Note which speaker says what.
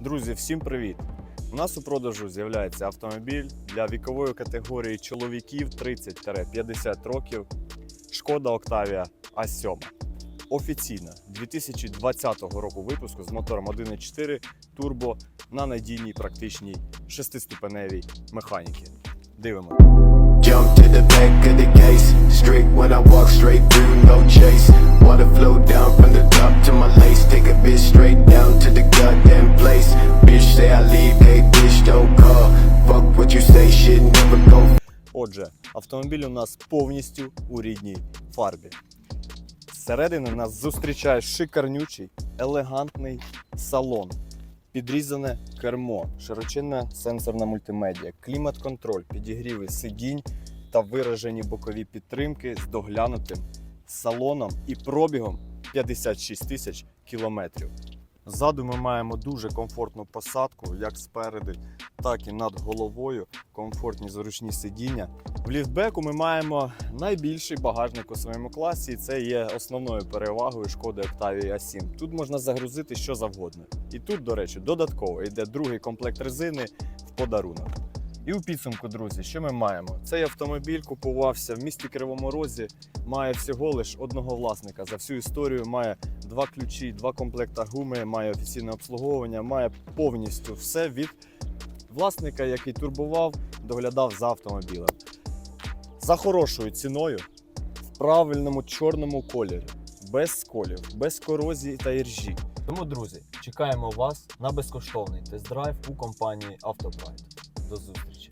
Speaker 1: Друзі, всім привіт! У нас у продажу з'являється автомобіль для вікової категорії чоловіків 30-50 років. Шкода Octavia A7. Офіційно 2020 року випуску з мотором 1.4 турбо на надійній практичній шестиступеневій механіки. Дивимося.
Speaker 2: Jump to the back of the case. Strict when I walk straight through, no chase.
Speaker 1: Отже, автомобіль у нас повністю у рідній фарбі. Зсередини нас зустрічає шикарнючий, елегантний салон, підрізане кермо, широчинна сенсорна мультимедіа, клімат-контроль, підігріви сидінь та виражені бокові підтримки з доглянутим салоном і пробігом 56 тисяч кілометрів. Ззаду ми маємо дуже комфортну посадку, як спереди, так і над головою, комфортні зручні сидіння. В ліфтбеку ми маємо найбільший багажник у своєму класі. і Це є основною перевагою шкоди Octavia A7. Тут можна загрузити що завгодно. І тут, до речі, додатково йде другий комплект резини в подарунок. І у підсумку, друзі, що ми маємо? Цей автомобіль купувався в місті Кривому Розі, має всього лиш одного власника. За всю історію має два ключі, два комплекта гуми, має офіційне обслуговування, має повністю все від власника, який турбував, доглядав за автомобілем. За хорошою ціною, в правильному чорному кольорі, без сколів, без корозії та іржі. Тому, друзі, чекаємо вас на безкоштовний тест-драйв у компанії Автопрайд. До зустрічі.